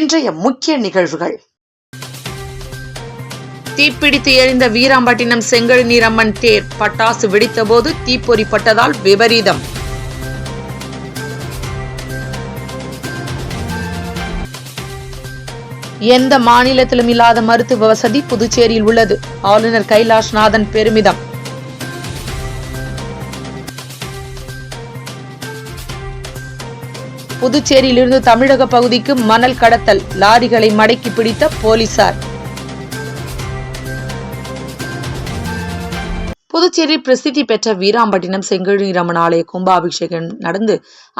இன்றைய முக்கிய நிகழ்வுகள். தீப்பிடித்து எரிந்த வீராம்பட்டினம் செங்கல் நீரம்மன் தேர் பட்டாசு வெடித்தபோது தீப்பொறி பட்டதால் விபரீதம். எந்த மாநிலத்திலும் இல்லாத மருத்துவ வசதி புதுச்சேரியில் உள்ளது. ஆளுநர் கைலாஷ்நாதன் பெருமிதம். புதுச்சேரியிலிருந்து தமிழக பகுதிக்கு மணல் கடத்தல். லாரிகளை மடக்கி பிடித்த போலீசார். புதுச்சேரி பிரசித்தி பெற்ற வீராம்பட்டினம் செங்கழீரம்மன் ஆலய கும்பாபிஷேகம் நடந்து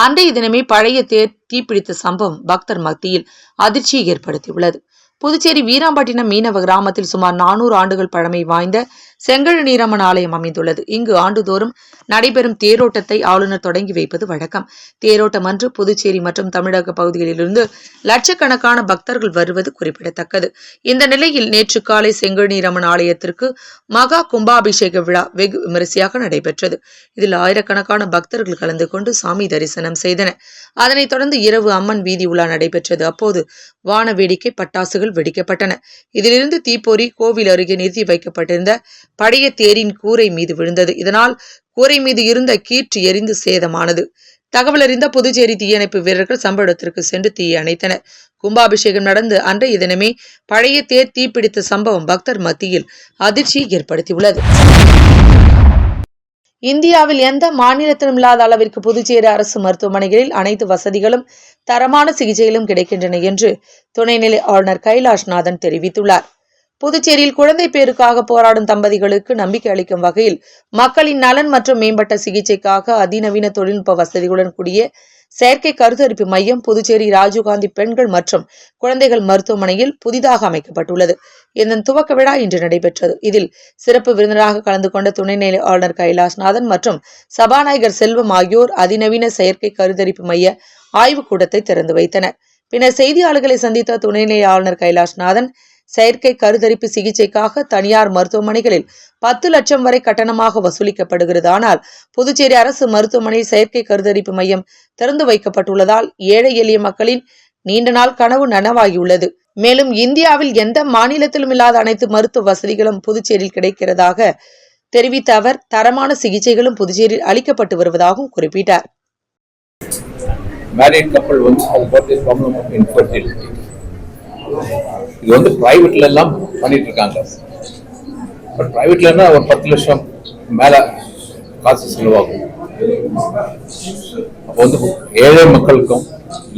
அன்றைய தினமே பழைய தேர் தீப்பிடித்த சம்பவம் பக்தர் மத்தியில் அதிர்ச்சியை ஏற்படுத்தியுள்ளது. புதுச்சேரி வீராம்பட்டினம் மீனவ கிராமத்தில் சுமார் நானூறு ஆண்டுகள் பழமை வாய்ந்த செங்கழு நீரம்மன் ஆலயம் அமைந்துள்ளது. இங்கு ஆண்டுதோறும் நடைபெறும் தேரோட்டத்தை ஆளுநர் தொடங்கி வைப்பது வழக்கம். தேரோட்டம் அன்று புதுச்சேரி மற்றும் தமிழக பகுதிகளிலிருந்து லட்சக்கணக்கான பக்தர்கள் வருவது குறிப்பிடத்தக்கது. இந்த நிலையில் நேற்று காலை செங்கழு நீரம்மன் ஆலயத்திற்கு மகா கும்பாபிஷேக விழா வெகு விமரிசையாக நடைபெற்றது. இதில் ஆயிரக்கணக்கான பக்தர்கள் கலந்து கொண்டு சாமி தரிசனம் செய்தனர். அதனைத் தொடர்ந்து இரவு அம்மன் வீதி உலா நடைபெற்றது. அப்போது வான வேடிக்கை பட்டாசுகள் வெடிக்கப்பட்டன. இதிலிருந்து தீப்பொறி கோவில் அருகே நிறுத்தி வைக்கப்பட்டிருந்த பழைய தேரின் கூரை மீது விழுந்தது. இதனால் கூரை மீது இருந்த கீற்று எரிந்து சேதமானது. தகவல் அறிந்த புதுச்சேரி தீயணைப்பு வீரர்கள் சம்பவ இடத்திற்கு சென்று தீயை அணைத்தனர். கும்பாபிஷேகம் நடந்து அன்றைய தினமே பழைய தேர் தீப்பிடித்த சம்பவம் பக்தர் மத்தியில் அதிர்ச்சியை ஏற்படுத்தியுள்ளது. இந்தியாவில் எந்த மாநிலத்திலும் இல்லாத அளவிற்கு புதுச்சேரி அரசு மருத்துவமனைகளில் அனைத்து வசதிகளும் தரமான சிகிச்சைகளும் கிடைக்கின்றன என்று துணைநிலை ஆளுநர் கைலாஷ்நாதன் தெரிவித்துள்ளார். புதுச்சேரியில் குழந்தை பேருக்காக போராடும் தம்பதிகளுக்கு நம்பிக்கை அளிக்கும் வகையில் மக்களின் நலன் மற்றும் மேம்பட்ட சிகிச்சைக்காக அதிநவீன தொழில்நுட்ப வசதிகளுடன் கூடிய செயற்கை கருத்தரிப்பு மையம் புதுச்சேரி ராஜீவ்காந்தி பெண்கள் மற்றும் குழந்தைகள் மருத்துவமனையில் புதிதாக அமைக்கப்பட்டுள்ளது. இதன் துவக்க விழா இன்று நடைபெற்றது. இதில் சிறப்பு விருந்தினராக கலந்து கொண்ட துணைநிலை ஆளுநர் கைலாஷ்நாதன் மற்றும் சபாநாயகர் செல்வம் ஆகியோர் அதிநவீன செயற்கை கருத்தரிப்பு மைய ஆய்வுக்கூடத்தை திறந்து வைத்தனர். பின்னர் செய்தியாளர்களை சந்தித்த துணைநிலை ஆளுநர் கைலாஷ்நாதன் செயற்கை கருதரிப்பு சிகிச்சைக்காக தனியார் மருத்துவமனைகளில் பத்து லட்சம் வரை கட்டணமாக வசூலிக்கப்படுகிறது. ஆனால் புதுச்சேரி அரசு மருத்துவமனையில் செயற்கை கருதரிப்பு மையம் திறந்து வைக்கப்பட்டுள்ளதால் ஏழை எளிய மக்களின் நீண்ட நாள் கனவு நனவாகியுள்ளது. மேலும் இந்தியாவில் எந்த மாநிலத்திலும் இல்லாத அனைத்து மருத்துவ வசதிகளும் புதுச்சேரியில் கிடைக்கிறதாக தெரிவித்த அவர் தரமான சிகிச்சைகளும் புதுச்சேரியில் அளிக்கப்பட்டு வருவதாகவும் குறிப்பிட்டார். Married couple once has got this problem of infertility. இது வந்து பிரைவேட்ல எல்லாம் பண்ணிட்டு இருக்காங்க பட் பிரைவேட்லன்னா ஒரு பத்து லட்சம் மேல காசு செலவாகும். அப்போ வந்து ஏழை மக்களுக்கும்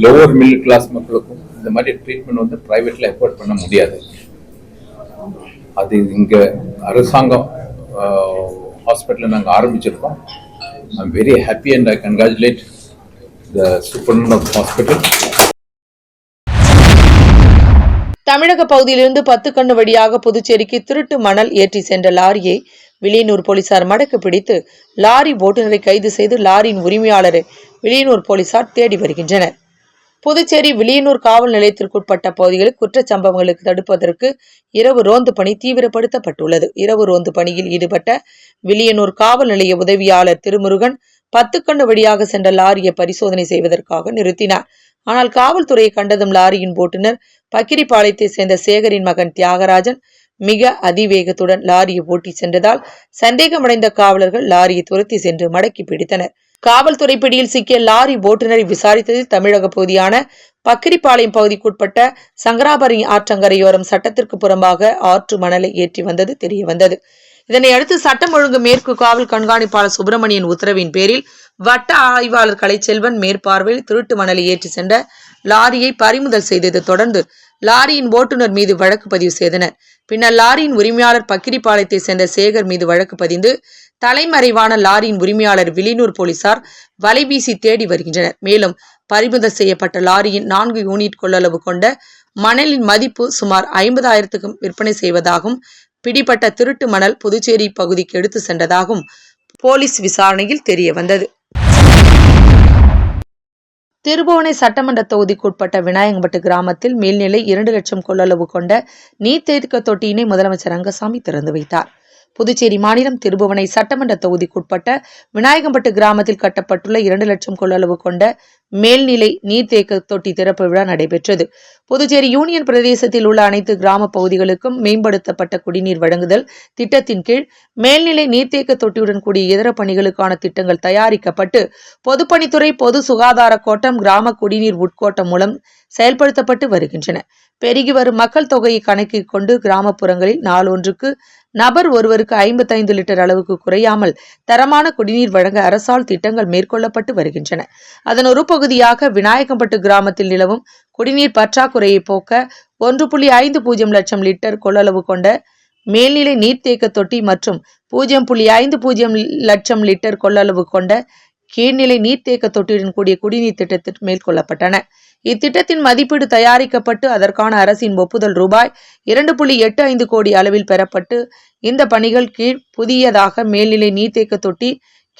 லோவர் மிடில் கிளாஸ் மக்களுக்கும் இந்த மாதிரி ட்ரீட்மெண்ட் வந்து பிரைவேட்ல எஃபோர்ட் பண்ண முடியாது. அது இங்க அரசாங்கம் ஹாஸ்பிட்டலில் நாங்கள் ஆரம்பிச்சிருக்கோம். I am very happy and I congratulate the superintendent of தமிழக பகுதியிலிருந்து பத்து கண்ணு வழியாக புதுச்சேரிக்கு திருட்டு மணல் ஏற்றி சென்ற லாரியை விளியனூர் போலீசார் மடக்கு பிடித்து லாரி ஓட்டுநரை கைது செய்து லாரியின் உரிமையாளரை விளியனூர் போலீசார் தேடி வருகின்றனர். புதுச்சேரி விளியனூர் காவல் நிலையத்திற்குட்பட்ட பகுதிகளில் குற்றச் சம்பவங்களுக்கு தடுப்பதற்கு இரவு ரோந்து பணி தீவிரப்படுத்தப்பட்டுள்ளது. இரவு ரோந்து பணியில் ஈடுபட்ட விளியனூர் காவல் நிலைய உதவியாளர் திருமுருகன் பத்து கண்ணு வழியாக சென்ற லாரியை பரிசோதனை செய்வதற்காக நிறுத்தினார். ஆனால் காவல்துறையை கண்டதும் லாரியின் ஓட்டுநர் பக்கிரிப்பாளையத்தை சேர்ந்த சேகரின் மகன் தியாகராஜன் மிக அதிவேகத்துடன் லாரியை ஓட்டி சென்றதால் சந்தேகமடைந்த காவலர்கள் லாரியை துரத்தி சென்று மடக்கி பிடித்தனர். காவல்துறை பிடியில் சிக்கிய லாரி ஓட்டுநரை விசாரித்ததில் தமிழக பகுதியான பக்கிரிப்பாளையம் பகுதிக்குட்பட்ட சங்கராபரி ஆற்றங்கரையோரம் சட்டத்திற்கு புறம்பாக ஆற்று மணலை ஏற்றி வந்தது தெரிய வந்தது இதனையடுத்து சட்டம் ஒழுங்கு மேற்கு காவல் கண்காணிப்பாளர் சுப்பிரமணியன் உத்தரவின் பேரில் வட்ட ஆய்வாளர் கலைச்செல்வன் மேற்பார்வையில் திருட்டு மணலை ஏற்றி சென்ற லாரியை பறிமுதல் செய்தது தொடர்ந்து லாரியின் ஓட்டுநர் மீது வழக்கு பதிவு செய்தனர். பின்னர் லாரியின் உரிமையாளர் பக்கிரிப்பாளையத்தை சேர்ந்த சேகர் மீது வழக்கு பதிந்து தலைமறைவான லாரியின் உரிமையாளர் வில்லியனூர் போலீசார் வலைவீசி தேடி வருகின்றனர். மேலும் பறிமுதல் செய்யப்பட்ட லாரியின் நான்கு யூனிட் கொள்ளளவு கொண்ட மணலின் மதிப்பு சுமார் ஐம்பதாயிரத்துக்கும் விற்பனை செய்வதாகவும் பிடிபட்ட திருட்டு மணல் புதுச்சேரி பகுதிக்கு எடுத்து சென்றதாகவும் போலீஸ் விசாரணையில் தெரிய வந்தது திருபுவனை சட்டமன்ற தொகுதிக்குட்பட்ட விநாயகம்பட்டு கிராமத்தில் மேல்நிலை இரண்டு லட்சம் கொள்ளளவு கொண்ட நீர்த்தேக்க தொட்டியினை முதலமைச்சர் ரங்கசாமி திறந்து வைத்தார். புதுச்சேரி மாநிலம் திருபுவனை சட்டமன்ற தொகுதிக்குட்பட்ட விநாயகம்பட்டு கிராமத்தில் கட்டப்பட்டுள்ள இரண்டு லட்சம் கொள்ளளவு கொண்ட மேல்நிலை நீர்த்தேக்க தொட்டி திறப்பு விழா நடைபெற்றது. புதுச்சேரி யூனியன் பிரதேசத்தில் உள்ள அனைத்து கிராம பகுதிகளுக்கும் மேம்படுத்தப்பட்ட குடிநீர் வழங்குதல் திட்டத்தின் கீழ் மேல்நிலை நீர்த்தேக்க தொட்டியுடன் கூடிய இதர பணிகளுக்கான திட்டங்கள் தயாரிக்கப்பட்டு பொதுப்பணித்துறை பொது சுகாதார கோட்டம் கிராம குடிநீர் உட்கோட்டம் மூலம் செயல்படுத்தப்பட்டு வருகின்றன. பெருகி வரும் மக்கள் தொகையை கணக்கில் கொண்டு கிராமப்புறங்களில் நாளொன்றுக்கு நபர் ஒருவருக்கு ஐம்பத்தைந்து லிட்டர் அளவுக்கு குறையாமல் தரமான குடிநீர் வழங்க அரசால் திட்டங்கள் மேற்கொள்ளப்பட்டு வருகின்றன. அதன் ஒரு பகுதியாக விநாயகம்பட்டு கிராமத்தில் நிலவும் குடிநீர் பற்றாக்குறையை போக்க ஒன்று புள்ளி ஐந்து பூஜ்ஜியம் லட்சம் லிட்டர் கொள்ளளவு கொண்ட மேல்நிலை நீர்த்தேக்க தொட்டி மற்றும் பூஜ்ஜியம் புள்ளி ஐந்து பூஜ்ஜியம் லட்சம் லிட்டர் கொள்ளளவு கொண்ட கீழ்நிலை நீர்த்தேக்க தொட்டியுடன் கூடிய குடிநீர் திட்டத்தில் மேற்கொள்ளப்பட்டன. இத்திட்டத்தின் மதிப்பீடு தயாரிக்கப்பட்டு அதற்கான அரசின் ஒப்புதல் ரூபாய் இரண்டு புள்ளி எட்டு ஐந்து கோடி அளவில் பெறப்பட்டு இந்த பணிகள் கீழ் புதியதாக மேல்நிலை நீர்த்தேக்க தொட்டி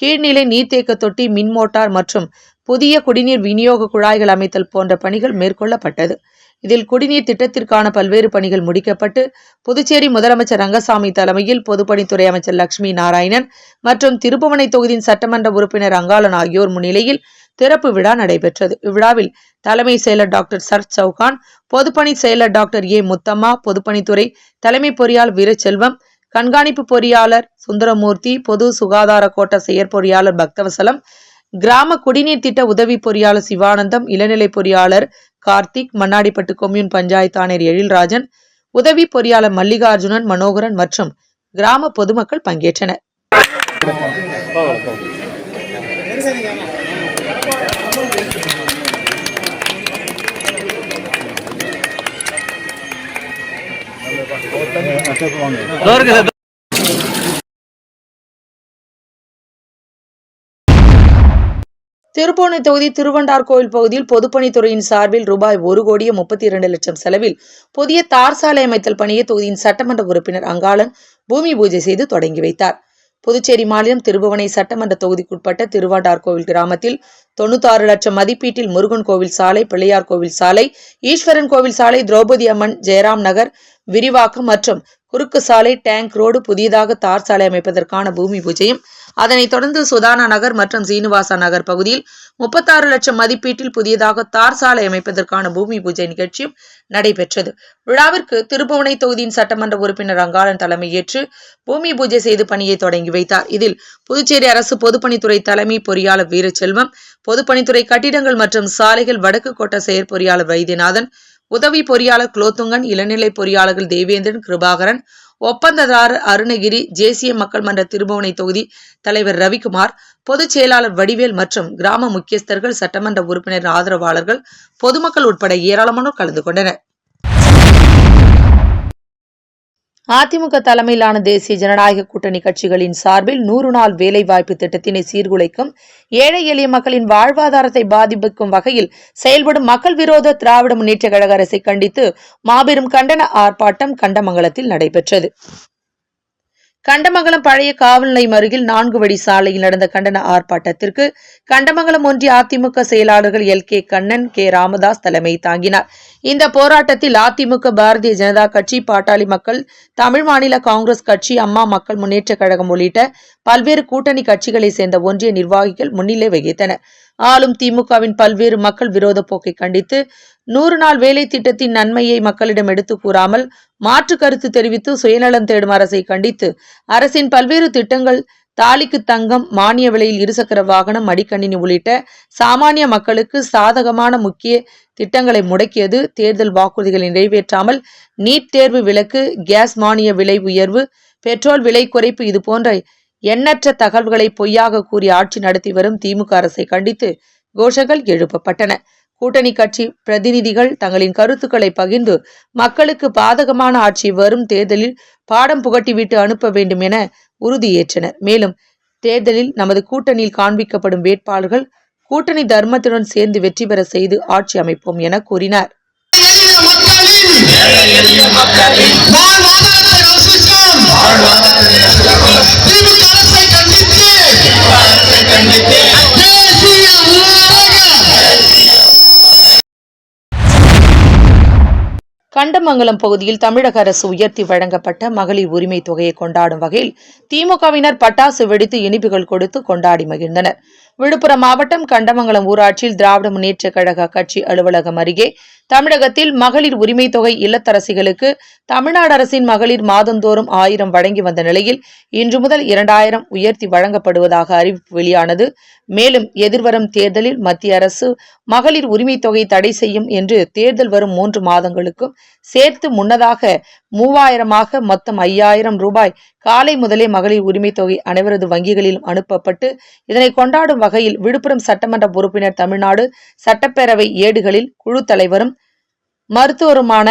கீழ்நிலை நீர்த்தேக்க தொட்டி மின் மோட்டார் மற்றும் புதிய குடிநீர் விநியோக குழாய்கள் அமைத்தல் போன்ற பணிகள் மேற்கொள்ளப்பட்டது. இதில் குடிநீர் திட்டத்திற்கான பல்வேறு பணிகள் முடிக்கப்பட்டு புதுச்சேரி முதலமைச்சர் ரங்கசாமி தலைமையில் பொதுப்பணித்துறை அமைச்சர் லட்சுமி நாராயணன் மற்றும் திருப்புவனை தொகுதியின் சட்டமன்ற உறுப்பினர் அங்காளன் ஆகியோர் முன்னிலையில் திறப்பு விழா நடைபெற்றது. இவ்விழாவில் தலைமை செயலர் டாக்டர் சர் சௌகான் பொதுப்பணி செயலர் டாக்டர் ஏ முத்தம்மா பொதுப்பணித்துறை தலைமை பொறியாளர் வீரச்செல்வம் கண்காணிப்பு பொறியாளர் சுந்தரமூர்த்தி பொது சுகாதார கோட்ட செயற்பொறியாளர் பக்தவசலம் கிராம குடிநீர் திட்ட உதவி பொறியாளர் சிவானந்தம் இளநிலை பொறியாளர் கார்த்திக் மண்ணாடிப்பட்டு கொம்யூன் பஞ்சாயத்து ஆணையர் எழில்ராஜன் உதவி பொறியாளர் மல்லிகார்ஜுனன் மனோகரன் மற்றும் கிராம பொதுமக்கள் பங்கேற்றனர். திருப்போணை தொகுதி திருவண்டார் கோயில் பகுதியில் பொதுப்பணித்துறையின் சார்பில் ரூபாய் ஒரு கோடியே முப்பத்தி இரண்டு லட்சம் செலவில் புதிய தார் சாலை அமைத்தல் பணியை தொகுதியின் சட்டமன்ற உறுப்பினர் அங்காளன் பூமி பூஜை செய்து தொடங்கி வைத்தார். புதுச்சேரி மாநிலம் திருபுவனை சட்டமன்ற தொகுதிக்குட்பட்ட திருவாண்டார் கோவில் கிராமத்தில் தொண்ணூத்தாறு லட்சம் மதிப்பீட்டில் முருகன் கோவில் சாலை பிள்ளையார் கோவில் சாலை ஈஸ்வரன் கோவில் சாலை திரௌபதி அம்மன் ஜெயராம் நகர் விரிவாக்கம் மற்றும் குறுக்கு சாலை டேங்க் ரோடு புதியதாக தார் சாலை அமைப்பதற்கான பூமி பூஜையும் அதனைத் தொடர்ந்து சுதானா நகர் மற்றும் சீனிவாசா நகர் பகுதியில் முப்பத்தாறு லட்சம் மதிப்பீட்டில் புதியதாக தார் சாலை அமைப்பதற்கான பூமி பூஜை நிகழ்ச்சியும் நடைபெற்றது. விழாவிற்கு திருப்புவனை தொகுதியின் சட்டமன்ற உறுப்பினர் அங்காளன் தலைமையேற்று பூமி பூஜை செய்து பணியை தொடங்கி வைத்தார். இதில் புதுச்சேரி அரசு பொதுப்பணித்துறை தலைமை பொறியாளர் வீரச்செல்வம் பொதுப்பணித்துறை கட்டிடங்கள் மற்றும் சாலைகள் வடக்கு கோட்ட செயற்பொறியாளர் வைத்தியநாதன் உதவி பொறியாளர் குலோத்துங்கன் இளநிலை பொறியாளர்கள் தேவேந்திரன் கிருபாகரன் ஒப்பந்ததாரர் அருணகிரி தேசிய மக்கள் மன்ற திருபுவனை தொகுதி தலைவர் ரவிக்குமார் பொதுச் செயலாளர் வடிவேல் மற்றும் கிராம முக்கியஸ்தர்கள் சட்டமன்ற உறுப்பினர் ஆதரவாளர்கள் பொதுமக்கள் உட்பட ஏராளமானோர் கலந்து கொண்டனர். அதிமுக தலைமையிலான தேசிய ஜனநாயக கூட்டணி கட்சிகளின் சார்பில் நூறு நாள் வேலைவாய்ப்பு திட்டத்தினை சீர்குலைக்கும் ஏழை எளிய மக்களின் வாழ்வாதாரத்தை பாதிப்புக்கும் வகையில் செயல்படும் மக்கள் விரோத திராவிட முன்னேற்ற கழக அரசை கண்டித்து மாபெரும் கண்டன ஆர்ப்பாட்டம் கண்டமங்கலத்தில் நடைபெற்றது. கண்டமங்கலம் பழைய காவல் நிலையம் அருகில் நான்கு வழி சாலையில் நடந்த கண்டன ஆர்ப்பாட்டத்திற்கு கண்டமங்கலம் ஒன்றிய அதிமுக செயலாளர்கள் L. K. Kannan K. Ramadoss தலைமை தாங்கினார். இந்த போராட்டத்தில் அதிமுக பாரதிய ஜனதா கட்சி பாட்டாளி மக்கள் தமிழ் மாநில காங்கிரஸ் கட்சி அம்மா மக்கள் முன்னேற்ற கழகம் உள்ளிட்ட பல்வேறு கூட்டணி கட்சிகளைச் சேர்ந்த ஒன்றிய நிர்வாகிகள் முன்னிலை வகித்தனர். ஆளும் திமுகவின் பல்வேறு மக்கள் விரோத போக்கை கண்டித்து நூறு நாள் வேலை திட்டத்தின் நன்மையை மக்களிடம் எடுத்து கூறாமல் மாற்று கருத்து தெரிவித்து சுயநலம் தேடும் அரசை கண்டித்து அரசின் பல்வேறு திட்டங்கள் தாலிக்கு தங்கம் மானிய விலையில் இருசக்கர வாகனம் மடிக்கணினி உள்ளிட்ட சாமானிய மக்களுக்கு சாதகமான முக்கிய திட்டங்களை முடக்கியது. தேர்தல் வாக்குறுதிகளை நிறைவேற்றாமல் நீட் தேர்வு விலக்கு கேஸ் மானிய விலை உயர்வு பெட்ரோல் விலை குறைப்பு இது போன்ற எண்ணற்ற தகவல்களை பொய்யாக கூறி ஆட்சி நடத்தி வரும் திமுக அரசை கண்டித்து கோஷங்கள் எழுப்பப்பட்டன. கூட்டணி கட்சி பிரதிநிதிகள் தங்களின் கருத்துக்களை பகிர்ந்து மக்களுக்கு பாதகமான ஆட்சி வரும் தேர்தலில் பாடம் புகட்டிவிட்டு அனுப்ப வேண்டும் என உறுதியேற்றனர். மேலும் தேர்தலில் நமது கூட்டணியில் காண்பிக்கப்படும் வேட்பாளர்கள் கூட்டணி தர்மத்துடன் சேர்ந்து வெற்றி பெற செய்து ஆட்சி அமைப்போம் என கூறினார். மக்களின் கண்டமங்கலம் பகுதியில் தமிழக அரசு உயர்த்தி வழங்கப்பட்ட மகளிர் உரிமை தொகையை கொண்டாடும் வகையில் திமுகவினர் பட்டாசு வெடித்து இனிப்புகள் கொடுத்து கொண்டாடி மகிழ்ந்தனர். விழுப்புரம் மாவட்டம் கண்டமங்கலம் ஊராட்சியில் திராவிட முன்னேற்றக் கழக கட்சி அலுவலகம் அருகே தமிழகத்தில் மகளிர் உரிமை தொகை இல்லத்தரசிகளுக்கு தமிழ்நாடு அரசின் மகளிர் மாதந்தோறும் ஆயிரம் வழங்கி வந்த நிலையில் இன்று முதல் இரண்டாயிரம் உயர்த்தி வழங்கப்படுவதாக அறிவிப்பு வெளியானது. மேலும் எதிர்வரும் தேர்தலில் மத்திய அரசு மகளிர் உரிமை தொகை தடை செய்யும் என்று தேர்தல் வரும் மூன்று மாதங்களுக்கும் சேர்த்து முன்னதாக மூவாயிரமாக மொத்தம் ஐயாயிரம் ரூபாய் காலை முதலே மகளிர் உரிமை தொகை அனைவரது வங்கிகளிலும் அனுப்பப்பட்டு இதனை கொண்டாடும் வகையில் விழுப்புரம் சட்டமன்ற உறுப்பினர் தமிழ்நாடு சட்டப்பேரவை ஏடுகளில் குழு தலைவரும் மருத்துவருமான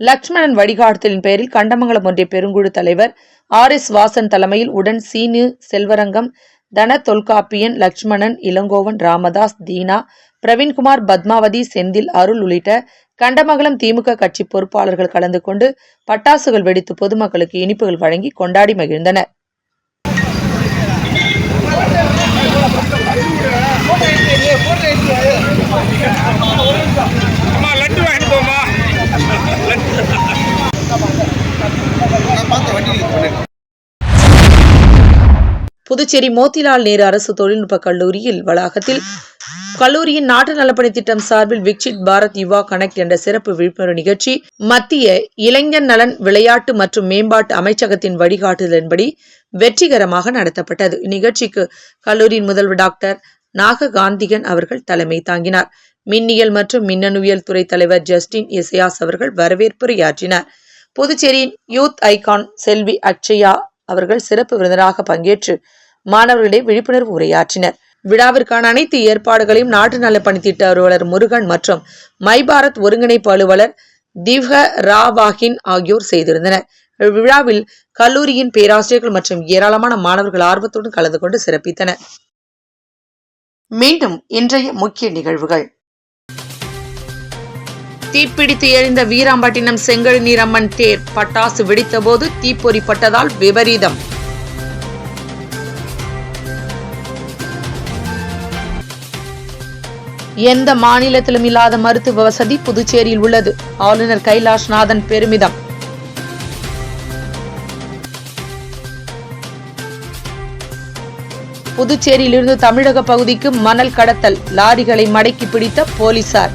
லக்ஷ்மணன் வழிகாட்டுதலின் பேரில் கண்டமங்கலம் ஒன்றிய பெருங்குழு தலைவர் ஆர் எஸ் வாசன் தலைமையில் உடன் சீனு செல்வரங்கம் தன தொல்காப்பியன் லக்ஷ்மணன் இளங்கோவன் ராமதாஸ் தீனா பிரவீன்குமார் பத்மாவதி செந்தில் அருள் உள்ளிட்ட கண்டமங்கலம் திமுக கட்சி பொறுப்பாளர்கள் கலந்து கொண்டு பட்டாசுகள் வெடித்து பொதுமக்களுக்கு இனிப்புகள் வழங்கி கொண்டாடி மகிழ்ந்தனர். வாங்கிட்டு போமா புதுச்சேரி மோத்திலால் நேரு அரசு தொழில்நுட்ப கல்லூரியில் வளாகத்தில் கல்லூரியின் நாட்டு நலப்பணி திட்டம் சார்பில் விக்சித் பாரத் யுவா கனெக்ட் என்ற சிறப்பு விழிப்புணர்வு நிகழ்ச்சி மத்திய இளைஞர் நலன் விளையாட்டு மற்றும் மேம்பாட்டு அமைச்சகத்தின் வழிகாட்டுதலின்படி வெற்றிகரமாக நடத்தப்பட்டது. இந்நிகழ்ச்சிக்கு கல்லூரியின் முதல்வர் டாக்டர் நாககாந்திகன் அவர்கள் தலைமை தாங்கினார். மின்னியல் மற்றும் மின்னணுவியல் துறை தலைவர் ஜஸ்டின் எசையாஸ் அவர்கள் வரவேற்புரையாற்றினார். புதுச்சேரியின் யூத் ஐகான் செல்வி அக்ஷயா அவர்கள் சிறப்பு விருந்தினராக பங்கேற்று மாணவர்களிடையே விழிப்புணர்வு உரையாற்றினர். விழாவிற்கான அனைத்து ஏற்பாடுகளையும் நாட்டு நல பணித்திட்ட அலுவலர் முருகன் மற்றும் மைபாரத் ஒருங்கிணைப்பு அலுவலர் திவ்ஹ ராவாகின் ஆகியோர் செய்திருந்தனர். விழாவில் கல்லூரியின் பேராசிரியர்கள் மற்றும் ஏராளமான மாணவர்கள் ஆர்வத்துடன் கலந்து கொண்டு சிறப்பித்தனர். மீண்டும் இன்றைய முக்கிய நிகழ்வுகள். தீப்பிடித்து எரிந்த வீராம்பட்டினம் செங்கல் நீரம்மன் தேர் பட்டாசு வெடித்தபோது தீப்பொறி பட்டதால் விபரீதம். எந்த மாநிலத்திலும் இல்லாத மருத்துவ வசதி புதுச்சேரியில் உள்ளது. ஆளுநர் கைலாஷ்நாதன் பெருமிதம். புதுச்சேரியிலிருந்து தமிழக பகுதிக்கு மணல் கடத்தல் லாரிகளை மடக்கி பிடித்த போலீசார்.